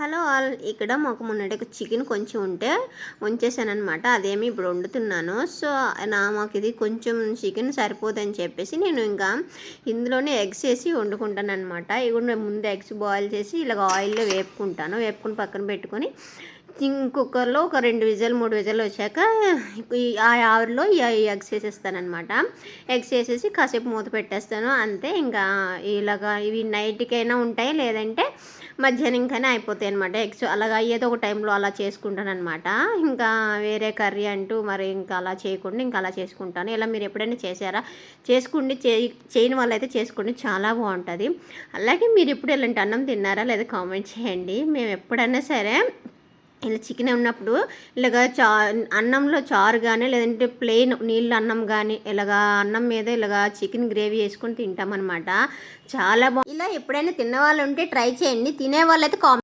Hello all ఇక్కడ మాకు మొన్నటి చికెన్ కొంచెం ఉంటే ఉంచేసాను అనమాట అదేమి ఇప్పుడు వండుతున్నాను. సో నా మాకు ఇది కొంచెం చికెన్ సరిపోదని చెప్పేసి నేను ఇంకా ఇందులోనే ఎగ్స్ వేసి వండుకుంటాను అనమాట ఇవి ముందు ఎగ్స్ బాయిల్ చేసి ఇలాగ ఆయిల్లో వేపుకుంటాను. వేపుకుని పక్కన పెట్టుకొని కుక్కర్లో ఒక రెండు విజల్ మూడు విజల్ వచ్చాక ఈ ఆ ఆవిరిలో ఎగ్స్ వేసేస్తానమాట ఎగ్స్ వేసేసి కాసేపు మూత పెట్టేస్తాను. అంతే ఇంకా ఇలాగా ఇవి నైట్కైనా ఉంటాయి లేదంటే మధ్యాహ్నంకైనా అయిపోతాయి అనమాట ఎగ్స్. అలాగా ఏదో ఒక టైంలో అలా చేసుకుంటాను అనమాట ఇంకా వేరే కర్రీ అంటూ మరి ఇంకా అలా చేయకుండా ఇంకా అలా చేసుకుంటాను. ఇలా మీరు ఎప్పుడైనా చేశారా? చేసుకోండి చేయని వాళ్ళైతే చేసుకోండి. చాలా బాగుంటుంది. అలాగే మీరు ఎప్పుడు ఇలాంటి అన్నం తిన్నారా లేదా కామెంట్ చేయండి. మేము ఎప్పుడైనా సరే ఇలా చికెన్ ఉన్నప్పుడు ఇలాగ చా అన్నంలో చారు కానీ లేదంటే ప్లెయిన్ నీళ్ళు అన్నం కానీ ఇలాగ అన్నం మీద ఇలాగ చికెన్ గ్రేవీ వేసుకొని తింటామన్నమాట. చాలా బాగుంది ఇలా ఎప్పుడైనా తిన్న వాళ్ళు ఉంటే ట్రై చేయండి. తినే వాళ్ళైతే కామెంట్